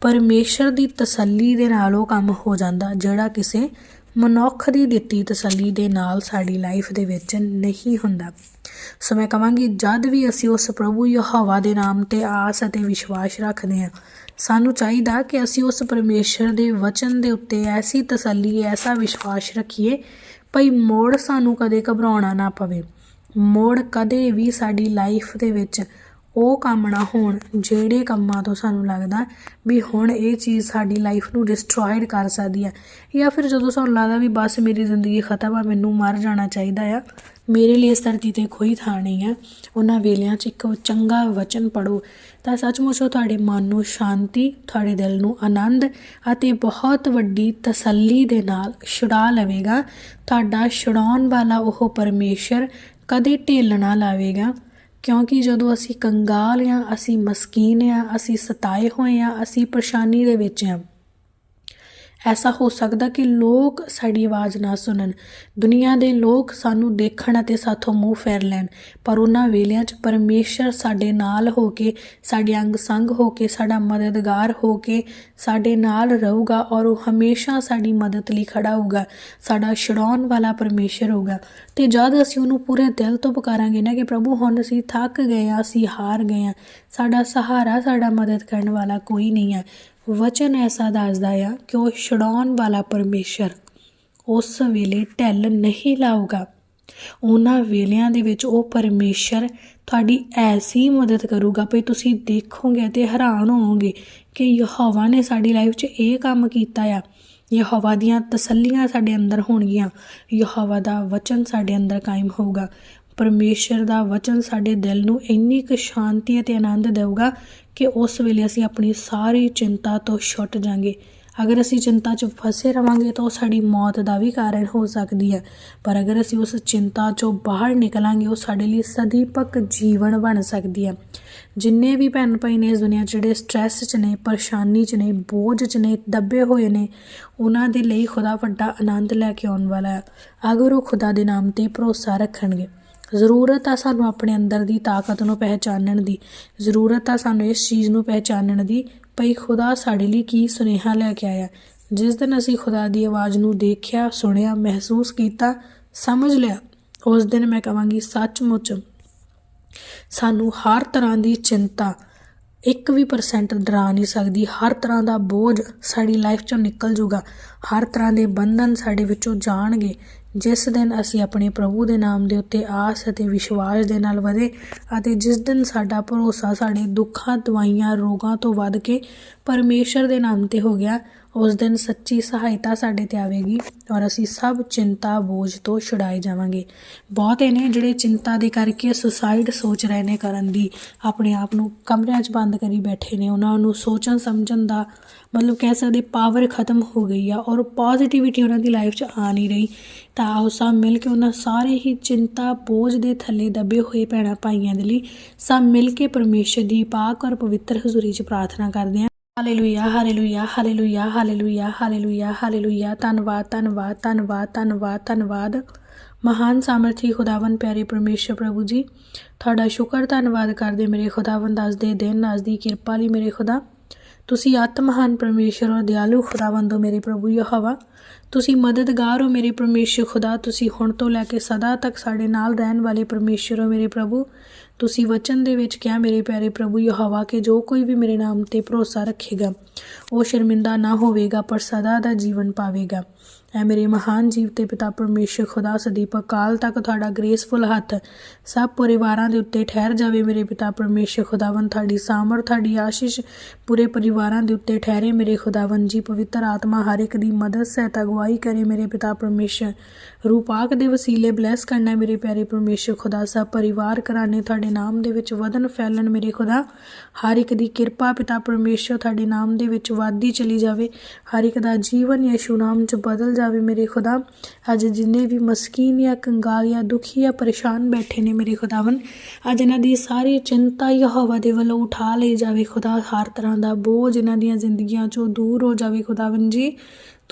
ਪਰਮੇਸ਼ਰ ਦੀ ਤਸੱਲੀ ਦੇ ਨਾਲ ਉਹ ਕੰਮ ਹੋ ਜਾਂਦਾ, ਜਿਹੜਾ ਕਿਸੇ ਮਨੁੱਖ ਦੀ ਦਿੱਤੀ ਤਸੱਲੀ ਦੇ ਨਾਲ ਸਾਡੀ ਲਾਈਫ ਦੇ ਵਿੱਚ ਨਹੀਂ ਹੁੰਦਾ। ਸੋ ਮੈਂ ਕਹਾਂਗੀ, ਜਦ ਵੀ ਅਸੀਂ ਉਸ ਪ੍ਰਭੂ ਯਹੋਵਾ ਦੇ ਨਾਮ ਤੇ ਆਸ ਅਤੇ ਵਿਸ਼ਵਾਸ ਰੱਖਦੇ ਹਾਂ ਸਾਨੂੰ ਚਾਹੀਦਾ ਕਿ ਅਸੀਂ ਉਸ ਪਰਮੇਸ਼ਰ ਦੇ ਵਚਨ ਦੇ ਉੱਤੇ ਐਸੀ ਤਸੱਲੀ, ਐਸਾ ਵਿਸ਼ਵਾਸ ਰੱਖੀਏ, ਭਈ ਮੋੜ ਸਾਨੂੰ ਕਦੇ ਘਬਰਾਉਣਾ ਨਾ ਪਵੇ। ਮੋੜ ਕਦੇ ਵੀ ਸਾਡੀ ਲਾਈਫ ਦੇ ਵਿੱਚ ਉਹ ਕੰਮ ਨਾ ਹੋਣ ਜਿਹੜੇ ਕੰਮਾਂ ਤੋਂ ਸਾਨੂੰ ਲੱਗਦਾ ਵੀ ਹੁਣ ਇਹ ਚੀਜ਼ ਸਾਡੀ ਲਾਈਫ ਨੂੰ ਡਿਸਟਰੋਇਡ ਕਰ ਸਕਦੀ ਹੈ ਜਾਂ ਫਿਰ ਜਦੋਂ ਸਾਨੂੰ ਲੱਗਦਾ ਵੀ ਬਸ ਮੇਰੀ ਜ਼ਿੰਦਗੀ ਖਤਮ ਆ, ਮੈਨੂੰ ਮਰ ਜਾਣਾ ਚਾਹੀਦਾ ਆ ਮੇਰੇ ਲਈ ਇਸ ਧਰਤੀ ਤੇ ਕੋਈ ਥਾਂ ਨਹੀਂ ਹੈ। ਉਹਨਾਂ ਵੇਲਿਆਂ 'ਚ ਇੱਕ ਚੰਗਾ ਵਚਨ ਪੜੋ ਤਾਂ ਸੱਚਮੁੱਚ ਉਹ ਤੁਹਾਡੇ ਮਨ ਨੂੰ ਸ਼ਾਂਤੀ, ਤੁਹਾਡੇ ਦਿਲ ਨੂੰ ਆਨੰਦ ਅਤੇ ਬਹੁਤ ਵੱਡੀ ਤਸੱਲੀ ਦੇ ਨਾਲ ਛੁਡਾ ਲਵੇਗਾ। ਤੁਹਾਡਾ ਛੁਡਾਉਣ ਵਾਲਾ ਉਹ ਪਰਮੇਸ਼ਰ ਕਦੇ ਢਿੱਲ ਨਾ ਲਾਵੇਗਾ। ਕਿਉਂਕਿ ਜਦੋਂ ਅਸੀਂ ਕੰਗਾਲ ਆ ਅਸੀਂ ਮਸਕੀਨ ਆ ਅਸੀਂ ਸਤਾਏ ਹੋਏ ਆ ਅਸੀਂ ਪਰੇਸ਼ਾਨੀ ਦੇ ਵਿੱਚ ਆ ਐਸਾ ਹੋ ਸਕਦਾ ਕਿ ਲੋਕ ਸਾਡੀ ਆਵਾਜ਼ ਨਾ ਸੁਣਨ। ਦੁਨੀਆ ਦੇ ਲੋਕ ਸਾਨੂੰ ਦੇਖਣ ਅਤੇ ਸਾਥੋਂ ਮੂੰਹ ਫੇਰ ਲੈਣ। ਪਰ ਉਹਨਾਂ ਵੇਲਿਆਂ 'ਚ ਪਰਮੇਸ਼ਰ ਸਾਡੇ ਨਾਲ ਹੋ ਕੇ, ਸਾਡੇ ਅੰਗ ਸੰਗ ਹੋ ਕੇ, ਸਾਡਾ ਮਦਦਗਾਰ ਹੋ ਕੇ ਸਾਡੇ ਨਾਲ ਰਹੂਗਾ ਔਰ ਉਹ ਹਮੇਸ਼ਾ ਸਾਡੀ ਮਦਦ ਲਈ ਖੜਾ ਹੋਊਗਾ। ਸਾਡਾ ਛਡਾਉਣ ਵਾਲਾ ਪਰਮੇਸ਼ਰ ਹੋਊਗਾ। ਤੇ ਜਦ ਅਸੀਂ ਉਹਨੂੰ ਪੂਰੇ ਦਿਲ ਤੋਂ ਪੁਕਾਰਾਂਗੇ ਨਾ ਕਿ ਪ੍ਰਭੂ, ਹੁਣ ਅਸੀਂ ਥੱਕ ਗਏ ਆ ਅਸੀਂ ਹਾਰ ਗਏ ਆ ਸਾਡਾ ਸਹਾਰਾ, ਸਾਡਾ ਮਦਦ ਕਰਨ ਵਾਲਾ ਕੋਈ ਨਹੀਂ ਹੈ। ਵਚਨ ਐਸਾ ਦੱਸਦਾ ਆ ਕਿ ਉਹ ਛਡਾਉਣ ਵਾਲਾ ਪਰਮੇਸ਼ਰ ਉਸ ਵੇਲੇ ਢਿੱਲ ਨਹੀਂ ਲਾਊਗਾ। ਉਹਨਾਂ ਵੇਲਿਆਂ ਦੇ ਵਿੱਚ ਉਹ ਪਰਮੇਸ਼ਰ ਤੁਹਾਡੀ ਐਸੀ ਮਦਦ ਕਰੂਗਾ। ਵੀ ਤੁਸੀਂ ਦੇਖੋਗੇ ਤੇ ਹੈਰਾਨ ਹੋਵੋਗੇ ਕਿ ਯਹੋਵਾ ਨੇ ਸਾਡੀ ਲਾਈਫ 'ਚ ਇਹ ਕੰਮ ਕੀਤਾ ਆ। ਯਹੋਵਾ ਦੀਆਂ ਤਸੱਲੀਆਂ ਸਾਡੇ ਅੰਦਰ ਹੋਣਗੀਆਂ। ਯਹੋਵਾ ਦਾ ਵਚਨ ਸਾਡੇ ਅੰਦਰ ਕਾਇਮ ਹੋਊਗਾ। ਪਰਮੇਸ਼ਰ ਦਾ ਵਚਨ ਸਾਡੇ ਦਿਲ ਨੂੰ ਇੰਨੀ ਕੁ ਸ਼ਾਂਤੀ ਅਤੇ ਆਨੰਦ ਦੇਊਗਾ ਕਿ ਉਸ ਵੇਲੇ ਅਸੀਂ ਆਪਣੀ ਸਾਰੀ ਚਿੰਤਾ ਤੋਂ ਛੁੱਟ ਜਾਾਂਗੇ। ਅਗਰ ਅਸੀਂ ਚਿੰਤਾ 'ਚ ਫਸੇ ਰਵਾਂਗੇ ਤਾਂ ਉਹ ਸਾਡੀ ਮੌਤ ਦਾ ਵੀ ਕਾਰਨ ਹੋ ਸਕਦੀ ਹੈ। ਪਰ ਅਗਰ ਅਸੀਂ ਉਸ ਚਿੰਤਾ 'ਚੋਂ ਬਾਹਰ ਨਿਕਲਾਂਗੇ, ਉਹ ਸਾਡੇ ਲਈ ਸਦੀਪਕ ਜੀਵਨ ਬਣ ਸਕਦੀ ਹੈ। ਜਿੰਨੇ ਵੀ ਭੈਣ ਭਾਈ ਨੇ ਇਸ ਦੁਨੀਆ 'ਚ ਜਿਹੜੇ ਸਟ੍ਰੈਸ 'ਚ ਨੇ, ਪਰੇਸ਼ਾਨੀ 'ਚ ਨੇ, ਬੋਝ 'ਚ ਨੇ, ਦੱਬੇ ਹੋਏ ਨੇ, ਉਹਨਾਂ ਦੇ ਲਈ ਖੁਦਾ ਵੱਡਾ ਆਨੰਦ ਲੈ ਕੇ ਆਉਣ ਵਾਲਾ ਹੈ। ਅਗਰ ਉਹ ਖੁਦਾ ਦੇ ਨਾਮ ਤੇ ਭਰੋਸਾ ਰੱਖਣਗੇ ਜ਼ਰੂਰਤ ਆ ਸਾਨੂੰ ਆਪਣੇ ਅੰਦਰ ਦੀ ਤਾਕਤ ਨੂੰ ਪਹਿਚਾਨਣ ਦੀ। ਜ਼ਰੂਰਤ ਆ ਸਾਨੂੰ ਇਸ ਚੀਜ਼ ਨੂੰ ਪਹਿਚਾਨਣ ਦੀ ਭਈ ਖੁਦਾ ਸਾਡੇ ਲਈ ਕੀ ਸੁਨੇਹਾ ਲੈ ਕੇ ਆਇਆ। ਜਿਸ ਦਿਨ ਅਸੀਂ ਖੁਦਾ ਦੀ ਆਵਾਜ਼ ਨੂੰ ਦੇਖਿਆ, ਸੁਣਿਆ, ਮਹਿਸੂਸ ਕੀਤਾ, ਸਮਝ ਲਿਆ, ਉਸ ਦਿਨ ਮੈਂ ਕਹਾਂਗੀ, ਸੱਚਮੁੱਚ ਸਾਨੂੰ ਹਰ ਤਰ੍ਹਾਂ ਦੀ ਚਿੰਤਾ ਇੱਕ ਵੀ ਪਰਸੈਂਟ ਡਰਾ ਨਹੀਂ ਸਕਦੀ। ਹਰ ਤਰ੍ਹਾਂ ਦਾ ਬੋਝ ਸਾਡੀ ਲਾਈਫ ਚੋਂ ਨਿਕਲ ਜੂਗਾ। ਹਰ ਤਰ੍ਹਾਂ ਦੇ ਬੰਧਨ ਸਾਡੇ ਵਿੱਚੋਂ ਜਾਣਗੇ। ਜਿਸ ਦਿਨ ਅਸੀਂ ਆਪਣੇ ਪ੍ਰਭੂ ਦੇ ਨਾਮ ਦੇ ਉੱਤੇ ਆਸ ਅਤੇ ਵਿਸ਼ਵਾਸ ਦੇ ਨਾਲ ਵਧੇ ਅਤੇ ਜਿਸ ਦਿਨ ਸਾਡਾ ਭਰੋਸਾ ਸਾਡੇ ਦੁੱਖਾਂ ਦਵਾਈਆਂ ਰੋਗਾਂ ਤੋਂ ਵੱਧ ਕੇ ਪਰਮੇਸ਼ਰ ਦੇ ਨਾਮ ਤੇ ਹੋ ਗਿਆ ਉਸ ਦਿਨ ਸੱਚੀ ਸਹਾਇਤਾ ਸਾਡੇ ਤੇ ਆਵੇਗੀ ਔਰ ਅਸੀਂ ਸਭ ਚਿੰਤਾ ਬੋਝ ਤੋਂ ਛੁਡਾਏ ਜਾਵਾਂਗੇ। ਬਹੁਤੇ ਨੇ ਜਿਹੜੇ ਚਿੰਤਾ ਦੇ ਕਰਕੇ ਸੁਸਾਈਡ ਸੋਚ ਰਹੇ ਨੇ ਕਰਨ ਦੀ, ਆਪਣੇ ਆਪ ਨੂੰ ਕਮਰਿਆਂ 'ਚ ਬੰਦ ਕਰੀ ਬੈਠੇ ਨੇ, ਉਹਨਾਂ ਨੂੰ ਸੋਚਣ ਸਮਝਣ ਦਾ ਮਤਲਬ ਕਹਿ ਸਕਦੇ ਪਾਵਰ ਖਤਮ ਹੋ ਗਈ ਆ ਔਰ ਪੋਜ਼ਿਟਿਵਿਟੀ ਉਹਨਾਂ ਦੀ ਲਾਈਫ 'ਚ ਆ ਨਹੀਂ ਰਹੀ। ਤਾਂ ਆਓ ਸਭ ਮਿਲ ਕੇ ਉਹਨਾਂ ਸਾਰੇ ਹੀ ਚਿੰਤਾ ਬੋਝ ਦੇ ਥੱਲੇ ਦੱਬੇ ਹੋਏ ਭੈਣਾਂ ਭਾਈਆਂ ਦੇ ਲਈ ਸਭ ਮਿਲ ਕੇ ਪਰਮੇਸ਼ਰ ਦੀ ਪਾਕ ਔਰ ਪਵਿੱਤਰ ਹਜ਼ੂਰੀ 'ਚ ਪ੍ਰਾਰਥਨਾ ਕਰਦੇ ਹਾਂ hallelujah hallelujah hallelujah hallelujah hallelujah hallelujah ਧੰਨਵਾਦ ਧੰਨਵਾਦ ਧੰਨਵਾਦ ਧੰਨਵਾਦ ਧੰਨਵਾਦ। ਮਹਾਨ ਸਾਮਰਥੀ, ਖੁਦਾਵੰਦ, ਪਿਆਰੇ ਪਰਮੇਸ਼ਰ ਪ੍ਰਭੂ ਜੀ, ਤੁਹਾਡਾ ਸ਼ੁਕਰ, ਧੰਨਵਾਦ ਕਰਦੇ ਮੇਰੇ ਖੁਦਾਵੰਦ ਅੱਜ ਦੇ ਦਿਨ, ਅੱਜ ਦੀ ਕਿਰਪਾ ਲਈ ਮੇਰੇ ਖੁਦਾ। ਤੁਸੀਂ ਆਤਮਹਾਨ ਪਰਮੇਸ਼ਰ ਔਰ ਦਿਆਲੂ ਖੁਦਾਵੰਦ ਹੋ ਮੇਰੇ ਪ੍ਰਭੂ ਯਹੋਵਾ। ਤੁਸੀਂ ਮਦਦਗਾਰ ਹੋ ਮੇਰੇ ਪਰਮੇਸ਼ਰ ਖੁਦਾ। ਤੁਸੀਂ ਹੁਣ ਤੋਂ ਲੈ ਕੇ ਸਦਾ ਤੱਕ ਸਾਡੇ ਨਾਲ ਰਹਿਣ ਵਾਲੇ ਪਰਮੇਸ਼ਰ ਹੋ ਮੇਰੇ ਪ੍ਰਭੂ। ਤੁਸੀਂ ਵਚਨ ਦੇ ਵਿੱਚ ਕਿਹਾ, ਮੇਰੇ ਪਿਆਰੇ ਪ੍ਰਭੂ ਯਹੋਵਾ, ਕਿ ਜੋ ਕੋਈ ਵੀ ਮੇਰੇ ਨਾਮ ਤੇ ਭਰੋਸਾ ਰੱਖੇਗਾ, ਉਹ ਸ਼ਰਮਿੰਦਾ ਨਾ ਹੋਵੇਗਾ, ਪਰ ਸਦਾ ਦਾ ਜੀਵਨ ਪਾਵੇਗਾ। ਐ ਮੇਰੇ ਮਹਾਨ ਜੀਵ ਤੇ ਪਿਤਾ ਪਰਮੇਸ਼ਰ, ਖੁਦਾ ਸਦੀਪ, ਅਕਾਲ ਤੱਕ ਤੁਹਾਡਾ ਗ੍ਰੇਸਫੁਲ ਹੱਥ, ਸਭ ਪਰਿਵਾਰਾਂ ਦੇ ਉੱਤੇ ਠਹਿਰ ਜਾਵੇ ਮੇਰੇ ਪਿਤਾ ਪਰਮੇਸ਼ਰ ਖੁਦਾਵੰ ਤੁਹਾਡੀ ਸਾਮਰ ਤੁਹਾਡੀ ਆਸ਼ੀਸ਼, ਪੂਰੇ ਪਰਿਵਾਰਾਂ ਦੇ ਉੱਤੇ ਠਹਿਰੇ ਮੇਰੇ ਖੁਦਾਵੰ ਜੀ, ਪਵਿੱਤਰ ਆਤਮਾ ਹਰ ਇੱਕ ਦੀ ਮਦਦ, ਸਹਾਇਤਾ, ਅਗਵਾਈ ਕਰੇ ਮੇਰੇ ਪਿਤਾ ਪਰਮੇਸ਼ਰ। ਰੂਪਾਕ ਦੇ ਵਸੀਲੇ, ਬਲੈਸ ਕਰਨਾ ਮੇਰੇ ਪਿਆਰੇ ਪਰਮੇਸ਼ਰ, ਖੁਦਾ ਸਭ ਪਰਿਵਾਰ ਘਰਾਣੇ ਤੁਹਾਡੇ ਨਾਮ ਦੇ ਵਿੱਚ ਵਧਨ ਫੈਲਣ ਮੇਰੇ ਖੁਦਾ। ਹਰ ਇੱਕ ਦੀ ਕਿਰਪਾ ਪਿਤਾ ਪਰਮੇਸ਼ਰ ਤੁਹਾਡੇ ਨਾਮ ਦੇ ਵਿੱਚ ਵਾਧੀ ਚਲੀ ਜਾਵੇ। ਹਰ ਇੱਕ ਦਾ ਜੀਵਨ ਯਿਸੂ ਨਾਮ 'ਚ ਬਦਲ ਜਾਵੇ ਮੇਰੇ ਖੁਦਾ। ਅੱਜ ਜਿੰਨੇ ਵੀ ਮਸਕੀਨ ਜਾਂ ਕੰਗਾਲ ਜਾਂ ਦੁਖੀ ਜਾਂ ਪਰੇਸ਼ਾਨ ਬੈਠੇ ਨੇ ਮੇਰੇ ਖੁਦਾਵਨ ਅੱਜ ਇਹਨਾਂ ਦੀ ਸਾਰੀ ਚਿੰਤਾ ਯਹੋਵਾ ਦੇ ਵੱਲੋਂ ਉਠਾ ਲਈ ਜਾਵੇ ਖੁਦਾ। ਹਰ ਤਰ੍ਹਾਂ ਦਾ ਬੋਝ ਇਹਨਾਂ ਦੀਆਂ ਜ਼ਿੰਦਗੀਆਂ 'ਚੋਂ ਦੂਰ ਹੋ ਜਾਵੇ ਖੁਦਾਵਨ ਜੀ।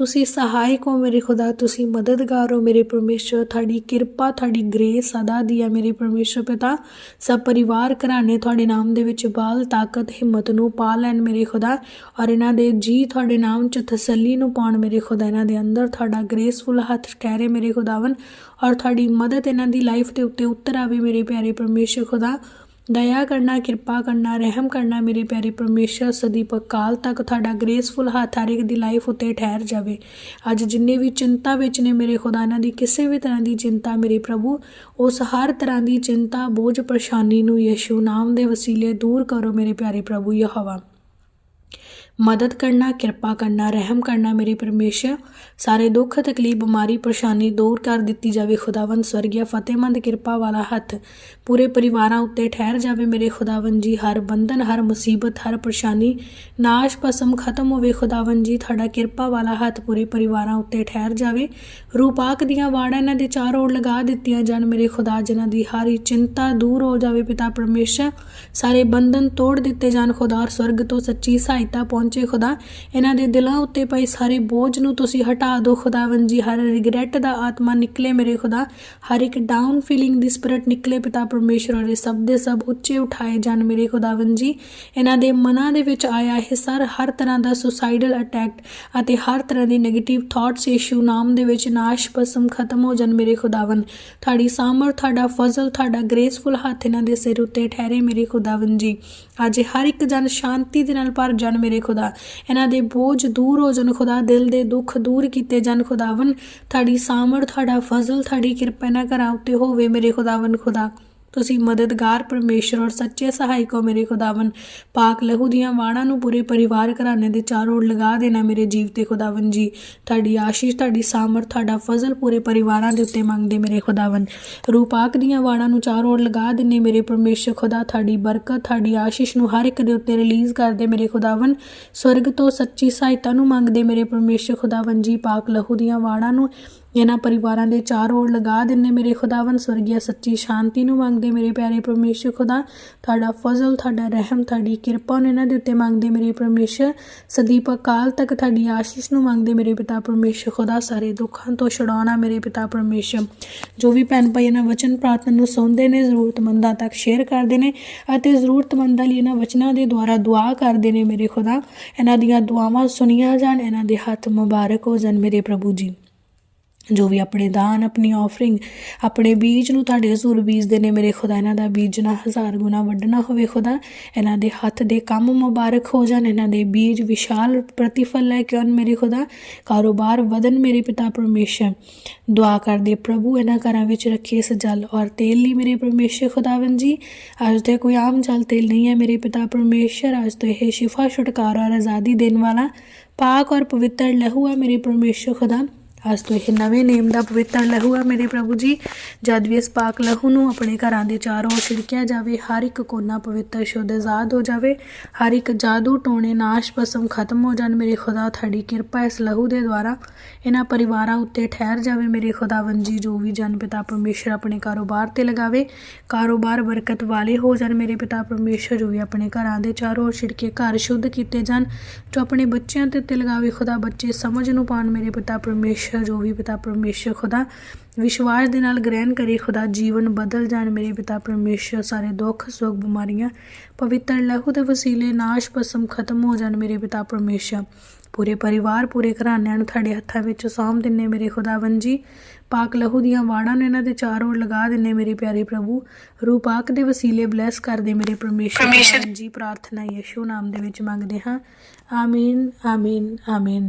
ਤੁਸੀਂ ਸਹਾਇਕ ਹੋ ਮੇਰੇ ਖੁਦਾ, ਤੁਸੀਂ ਮਦਦਗਾਰ ਹੋ ਮੇਰੇ ਪਰਮੇਸ਼ਰ ਤੁਹਾਡੀ ਕਿਰਪਾ, ਤੁਹਾਡੀ ਗ੍ਰੇਸ ਸਦਾ ਦੀ ਹੈ ਮੇਰੇ ਪਰਮੇਸ਼ਰ ਪਿਤਾ। ਸਭ ਪਰਿਵਾਰ ਘਰਾਣੇ ਤੁਹਾਡੇ ਨਾਮ ਦੇ ਵਿੱਚ ਬਾਲ, ਤਾਕਤ, ਹਿੰਮਤ ਨੂੰ ਪਾ ਲੈਣ ਮੇਰੇ ਖੁਦਾ ਔਰ ਇਹਨਾਂ ਦੇ ਜੀ ਤੁਹਾਡੇ ਨਾਮ 'ਚ ਤਸੱਲੀ ਨੂੰ ਪਾਉਣ ਮੇਰੇ ਖੁਦਾ। ਇਹਨਾਂ ਦੇ ਅੰਦਰ ਤੁਹਾਡਾ ਗ੍ਰੇਸਫੁਲ ਹੱਥ ਠਹਿਰੇ ਮੇਰੇ ਖੁਦਾਵਨ ਔਰ ਤੁਹਾਡੀ ਮਦਦ ਇਹਨਾਂ ਦੀ ਲਾਈਫ ਦੇ ਉੱਤੇ ਉਤਰ ਆਵੇ ਮੇਰੇ ਪਿਆਰੇ ਪਰਮੇਸ਼ਰ ਖੁਦਾ। ਦਇਆ ਕਰਨਾ, ਕਿਰਪਾ ਕਰਨਾ, ਰਹਿਮ ਕਰਨਾ ਮੇਰੇ ਪਿਆਰੇ ਪਰਮੇਸ਼ਰ, ਸਦੀਪ ਕਾਲ ਤੱਕ ਤੁਹਾਡਾ ਗ੍ਰੇਸਫੁਲ ਹੱਥ ਹਰ ਇੱਕ ਦੀ ਲਾਈਫ ਉਤੇ ਠਹਿਰ ਜਾਵੇ। ਅੱਜ ਜਿੰਨੇ ਵੀ ਚਿੰਤਾ ਵਿੱਚ ਨੇ ਮੇਰੇ ਖੁਦਾ ਇਹਨਾਂ ਦੀ, ਕਿਸੇ ਵੀ ਤਰ੍ਹਾਂ ਦੀ ਚਿੰਤਾ ਮੇਰੇ ਪ੍ਰਭੂ, ਉਸ ਹਰ ਤਰ੍ਹਾਂ ਦੀ ਚਿੰਤਾ, ਬੋਝ, ਪਰੇਸ਼ਾਨੀ ਨੂੰ ਯਿਸੂ ਨਾਮ ਦੇ ਵਸੀਲੇ ਦੂਰ ਕਰੋ ਮੇਰੇ ਪਿਆਰੇ ਪ੍ਰਭੂ ਯਹਵਾ। ਮਦਦ ਕਰਨਾ, ਕਿਰਪਾ ਕਰਨਾ, ਰਹਿਮ ਕਰਨਾ ਮੇਰੇ ਪਰਮੇਸ਼ਰ। ਸਾਰੇ ਦੁੱਖ, ਤਕਲੀਫ, ਬਿਮਾਰੀ, ਪਰੇਸ਼ਾਨੀ ਦੂਰ ਕਰ ਦਿੱਤੀ ਜਾਵੇ। ਖੁਦਾਵੰਦ ਸਵਰਗਿਆ, ਫਤਿਹਮੰਦ ਕਿਰਪਾ ਵਾਲਾ ਹੱਥ ਪੂਰੇ ਪਰਿਵਾਰਾਂ ਉੱਤੇ ਠਹਿਰ ਜਾਵੇ ਮੇਰੇ ਖੁਦਾਵੰਦ ਜੀ। ਹਰ ਬੰਧਨ, ਹਰ ਮੁਸੀਬਤ, ਹਰ ਪਰੇਸ਼ਾਨੀ ਨਾਸ਼ ਪਸਮ ਖਤਮ ਹੋਵੇ ਖੁਦਾਵੰਦ ਜੀ। ਤੁਹਾਡਾ ਕਿਰਪਾ ਵਾਲਾ ਹੱਥ ਪੂਰੇ ਪਰਿਵਾਰਾਂ ਉੱਤੇ ਠਹਿਰ ਜਾਵੇ। ਰੂਪਾਕ ਦੀਆਂ ਵਾੜਾਂ ਇਹਨਾਂ ਦੇ ਚਾਰੋਂ ਓੜ ਲਗਾ ਦਿੱਤੀਆਂ ਜਾਣ ਮੇਰੇ ਖੁਦਾ, ਜਿਨ੍ਹਾਂ ਦੀ ਹਾਰੀ ਚਿੰਤਾ ਦੂਰ ਹੋ ਜਾਵੇ ਪਿਤਾ ਪਰਮੇਸ਼ਰ। ਸਾਰੇ ਬੰਧਨ ਤੋੜ ਦਿੱਤੇ ਜਾਣ ਖੁਦਾ, ਔਰ ਸਵਰਗ ਤੋਂ ਸੱਚੀ ਸਹਾਇਤਾ ਪਹੁੰਚ ਖੁਦਾ, ਇਹਨਾਂ ਦੇ ਦਿਲਾਂ ਉੱਤੇ ਪਏ ਸਾਰੇ ਬੋਝ ਨੂੰ ਤੁਸੀਂ ਹਟਾ ਦਿਓ ਖੁਦਾਵੰਦ ਜੀ ਹਰ ਰਿਗਰੈਟ ਦਾ ਆਤਮਾ ਨਿਕਲੇ ਮੇਰੇ ਖੁਦਾ। ਹਰ ਇੱਕ ਡਾਊਨ ਫੀਲਿੰਗ ਦੀ ਸਪਿਰਿਟ ਨਿਕਲੇ ਪਿਤਾ ਪਰਮੇਸ਼ਰ ਔਰ ਇਹ ਸਭ ਦੇ ਸਭ ਉੱਚੇ ਉਠਾਏ ਜਾਣ ਮੇਰੇ ਖੁਦਾਵੰਦ ਜੀ ਇਹਨਾਂ ਦੇ ਮਨਾਂ ਦੇ ਵਿੱਚ ਆਇਆ ਇਹ ਸਰ ਹਰ ਤਰ੍ਹਾਂ ਦਾ ਸੁਸਾਈਡਲ ਅਟੈਕ ਅਤੇ ਹਰ ਤਰ੍ਹਾਂ ਦੀ 네ਗੇਟਿਵ ਥਾਟਸ ਇਸ਼ੂ ਨਾਮ ਦੇ ਵਿੱਚ ਨਾਸ਼ ਪਸਮ ਖਤਮ ਹੋ ਜਾਣ ਮੇਰੇ ਖੁਦਾਵੰਦ ਤੁਹਾਡੀ ਸਾਮਰ, ਤੁਹਾਡਾ ਫਜ਼ਲ, ਤੁਹਾਡਾ ਗ੍ਰੇਸਫੁਲ ਹੱਥ ਇਹਨਾਂ ਦੇ ਸਿਰ ਉੱਤੇ ਠਹਿਰੇ ਮੇਰੇ ਖੁਦਾਵੰਦ ਜੀ ਅੱਜ ਹਰ ਇੱਕ ਜਨ ਸ਼ਾਂਤੀ ਦੇ ਨਾਲ ਭਰ ਜਾਣ ਮੇਰੇ ਖੁਦਾ ਇਹਨਾਂ ਦੇ ਬੋਝ ਦੂਰ ਹੋ ਜਾਣ। ਖੁਦਾ ਦਿਲ ਦੇ ਦੁੱਖ ਦੂਰ ਕੀਤੇ ਜਾਣ। ਖੁਦਾਵੰ ਤੁਹਾਡੀ ਸਾਮਰ ਤੁਹਾਡਾ ਫਜ਼ਲ, ਤੁਹਾਡੀ ਕਿਰਪਾ ਇਹਨਾਂ ਘਰਾਂ ਉੱਤੇ ਹੋਵੇ। ਮੇਰੇ ਖੁਦਾਵੰ ਖੁਦਾ ਤੁਸੀਂ ਮਦਦਗਾਰ, ਪਰਮੇਸ਼ਰ ਔਰ ਸੱਚੇ ਸਹਾਇਕ ਹੋ ਮੇਰੇ ਖੁਦਾਵੰ ਪਾਕ ਲਹੂ ਦੀਆਂ ਵਾਣਾਂ ਨੂੰ ਪੂਰੇ ਪਰਿਵਾਰ ਘਰਾਣੇ ਦੇ ਚਾਰੋਂ ਓਰ ਲਗਾ ਦੇਣਾ ਮੇਰੇ ਜੀਵ ਤੇ ਖੁਦਾਵੰ ਜੀ। ਤੁਹਾਡੀ ਆਸ਼ੀਸ਼, ਤੁਹਾਡੀ ਸਾਮਰ ਤੁਹਾਡਾ ਫਜ਼ਲ ਪੂਰੇ ਪਰਿਵਾਰਾਂ ਦੇ ਉੱਤੇ ਮੰਗਦੇ ਮੇਰੇ ਖੁਦਾਵੰ ਰੂਪਾਕ ਦੀਆਂ ਵਾੜਾਂ ਨੂੰ ਚਾਰੋਂ ਓਰ ਲਗਾ ਦਿੰਨੇ ਮੇਰੇ ਪਰਮੇਸ਼ਰ ਖੁਦਾ, ਤੁਹਾਡੀ ਬਰਕਤ, ਤੁਹਾਡੀ ਆਸ਼ੀਸ਼ ਨੂੰ ਹਰ ਇੱਕ ਦੇ ਉੱਤੇ ਰਿਲੀਜ਼ ਕਰਦੇ ਮੇਰੇ ਖੁਦਾਵੰ ਸਵਰਗ ਤੋਂ ਸੱਚੀ ਸਹਾਇਤਾ ਨੂੰ ਮੰਗਦੇ ਮੇਰੇ ਪਰਮੇਸ਼ਰ ਖੁਦਾਵੰ ਜੀ। ਪਾਕ ਲਹੂ ਦੀਆਂ ਵਾੜਾਂ ਨੂੰ ਇਹਨਾਂ ਪਰਿਵਾਰਾਂ ਦੇ ਚਾਰ ਓੜ ਲਗਾ ਦਿੰਨੇ ਮੇਰੇ ਖੁਦਾਵੰ ਸਵਰਗੀਆ, ਸੱਚੀ ਸ਼ਾਂਤੀ ਨੂੰ ਮੰਗਦੇ ਮੇਰੇ ਪਿਆਰੇ ਪਰਮੇਸ਼ਰ ਖੁਦਾ। ਤੁਹਾਡਾ ਫਜ਼ਲ, ਤੁਹਾਡਾ ਰਹਿਮ, ਤੁਹਾਡੀ ਕਿਰਪਾ ਨੂੰ ਇਹਨਾਂ ਦੇ ਉੱਤੇ ਮੰਗਦੇ ਮੇਰੇ ਪਰਮੇਸ਼ਰ। ਸਦੀਪ ਅਕਾਲ ਤੱਕ ਤੁਹਾਡੀ ਆਸ਼ੀਸ਼ ਨੂੰ ਮੰਗਦੇ ਮੇਰੇ ਪਿਤਾ ਪਰਮੇਸ਼ਰ ਖੁਦਾ। ਸਾਰੇ ਦੁੱਖਾਂ ਤੋਂ ਛੁਡਾਉਣਾ ਮੇਰੇ ਪਿਤਾ ਪਰਮੇਸ਼ਰ। ਜੋ ਵੀ ਭੈਣ ਭਾਈ ਇਹਨਾਂ ਵਚਨ ਪ੍ਰਾਰਥਨਾ ਨੂੰ ਸੁਣਦੇ ਨੇ, ਜ਼ਰੂਰਤਮੰਦਾਂ ਤੱਕ ਸ਼ੇਅਰ ਕਰਦੇ ਨੇ ਅਤੇ ਜ਼ਰੂਰਤਮੰਦਾਂ ਲਈ ਇਹਨਾਂ ਵਚਨਾਂ ਦੇ ਦੁਆਰਾ ਦੁਆ ਕਰਦੇ ਨੇ ਮੇਰੇ ਖੁਦਾ। ਇਹਨਾਂ ਦੀਆਂ ਦੁਆਵਾਂ ਸੁਣੀਆਂ ਜਾਣ, ਇਹਨਾਂ ਦੇ ਹੱਥ ਮੁਬਾਰਕ ਹੋ ਜਾਣ ਮੇਰੇ ਪ੍ਰਭੂ ਜੀ। ਜੋ ਵੀ ਆਪਣੇ ਦਾਨ, ਆਪਣੀ ਆਫਰਿੰਗ ਆਪਣੇ ਬੀਜ ਨੂੰ ਤੁਹਾਡੇ ਹਜ਼ੂਰ ਬੀਜਦੇ ਨੇ, ਮੇਰੇ ਖੁਦਾ, ਇਹਨਾਂ ਦਾ ਬੀਜਣਾ ਹਜ਼ਾਰ ਗੁਣਾ ਵੱਡਣਾ ਹੋਵੇ ਖੁਦਾ, ਇਹਨਾਂ ਦੇ ਹੱਥ ਦੇ ਕੰਮ ਮੁਬਾਰਕ ਹੋ ਜਾਣ, ਇਹਨਾਂ ਦੇ ਬੀਜ ਵਿਸ਼ਾਲ ਪ੍ਰਤੀਫਲ ਲੈ ਕੇ ਆਉਣ ਮੇਰੇ ਖੁਦਾ, ਕਾਰੋਬਾਰ ਵਧਨ ਮੇਰੇ ਪਿਤਾ ਪਰਮੇਸ਼ਰ। ਦੁਆ ਕਰਦੇ ਪ੍ਰਭੂ, ਇਹਨਾਂ ਘਰਾਂ ਵਿੱਚ ਰੱਖੇ ਇਸ ਜਲ ਔਰ ਤੇਲ ਲਈ ਮੇਰੇ ਪਰਮੇਸ਼ਰ ਖੁਦਾਵੰ ਜੀ। ਅੱਜ ਤੇ ਕੋਈ ਆਮ ਜਲ ਤੇਲ ਨਹੀਂ ਹੈ ਮੇਰੇ ਪਿਤਾ ਪਰਮੇਸ਼ਰ, ਅੱਜ ਤੋਂ ਇਹ ਸ਼ਿਫਾ, ਛੁਟਕਾਰਾ ਔਰ ਆਜ਼ਾਦੀ ਦੇਣ ਵਾਲਾ ਪਾਕ ਔਰ ਪਵਿੱਤਰ ਲਹੂ ਹੈ ਮੇਰੇ ਪਰਮੇਸ਼ਰ ਖੁਦਾ। ਅੱਜ ਤੋਂ ਇਹ ਨਵੇਂ ਨੇਮ ਦਾ ਪਵਿੱਤਰ ਲਹੂ ਹੈ ਮੇਰੇ ਪ੍ਰਭੂ ਜੀ। ਜਦ ਵੀ ਇਸ ਪਾਕ ਲਹੂ ਨੂੰ ਆਪਣੇ ਘਰਾਂ ਦੇ ਚਾਰੋਂ ਛਿੜਕਿਆ ਜਾਵੇ, ਹਰ ਇੱਕ ਕੋਨਾ ਪਵਿੱਤਰ ਸ਼ੁੱਧ ਆਜ਼ਾਦ ਹੋ ਜਾਵੇ, ਹਰ ਇੱਕ ਜਾਦੂ ਟੋਣੇ ਨਾਸ਼ ਭਸਮ ਖਤਮ ਹੋ ਜਾਣ, ਮੇਰੇ ਖੁਦਾ, ਤੁਹਾਡੀ ਕਿਰਪਾ ਇਸ ਲਹੂ ਦੇ ਦੁਆਰਾ ਇਹਨਾਂ ਪਰਿਵਾਰਾਂ ਉੱਤੇ ਠਹਿਰ ਜਾਵੇ, ਮੇਰੇ ਖੁਦਾਵੰ ਜੀ, ਜੋ ਵੀ ਜਨ ਪਿਤਾ ਪਰਮੇਸ਼ਰ ਆਪਣੇ ਕਾਰੋਬਾਰ ਤੇ ਲਗਾਵੇ, ਕਾਰੋਬਾਰ ਬਰਕਤ ਵਾਲੇ ਹੋ ਜਾਣ, ਮੇਰੇ ਪਿਤਾ ਪਰਮੇਸ਼ਰ, ਜੋ ਵੀ ਆਪਣੇ ਘਰਾਂ ਦੇ ਚਾਰੋਂ ओर ਛਿੜਕੇ ਘਰ ਸ਼ੁੱਧ ਕੀਤੇ ਜਾਣ, ਜੋ ਆਪਣੇ ਬੱਚਿਆਂ ਤੇ ਉੱਤੇ ਲਗਾਵੇ, ਖੁਦਾ ਬੱਚੇ ਸਮਝ ਨੂੰ ਪਾਣ ਮੇਰੇ ਪਿਤਾ ਪਰਮੇਸ਼ਰ, ਜੋ ਵੀ ਪਿਤਾ ਪਰਮੇਸ਼ਰ, ਖੁਦਾ ਵਿਸ਼ਵਾਸ ਦੇ ਨਾਲ ਗ੍ਰਹਿਣ ਕਰੇ, ਖੁਦਾ ਜੀਵਨ ਬਦਲ ਜਾਣ, ਮੇਰੇ ਪਿਤਾ ਪਰਮੇਸ਼ਰ, ਸਾਰੇ ਦੁੱਖ, ਸੁੱਖ, ਬਿਮਾਰੀਆਂ ਪਵਿੱਤਰ ਲਹੂ ਦੇ ਵਸੀਲੇ, ਨਾਸ਼ ਪਸਮ ਖਤਮ ਹੋ ਜਾਣ, ਮੇਰੇ ਪਿਤਾ ਪਰਮੇਸ਼ਰ। ਪੂਰੇ ਪਰਿਵਾਰ ਪੂਰੇ ਘਰਾਨਿਆਂ ਨੂੰ ਤੁਹਾਡੇ ਹੱਥਾਂ ਵਿੱਚ ਸੌਂਪ ਦਿੰਨੇ ਮੇਰੇ ਖੁਦਾਵੰ ਜੀ। ਪਾਕ ਲਹੂ ਦੀਆਂ ਵਾੜਾਂ ਨੂੰ ਇਹਨਾਂ ਦੇ ਚਾਰ ਲਗਾ ਦਿੰਨੇ ਮੇਰੇ ਪਿਆਰੇ ਪ੍ਰਭੂ। ਰੂਪਾਕ ਦੇ ਵਸੀਲੇ ਬਲੈਸ ਕਰਦੇ ਮੇਰੇ ਪਰਮੇਸ਼ਰ ਖੁਦਾਵੰਦ ਜੀ ਪ੍ਰਾਰਥਨਾ ਯਿਸੂ ਨਾਮ ਦੇ ਵਿੱਚ ਮੰਗਦੇ ਹਾਂ। ਆਮੀਨ ਆਮੀਨ ਆਮੀਨ।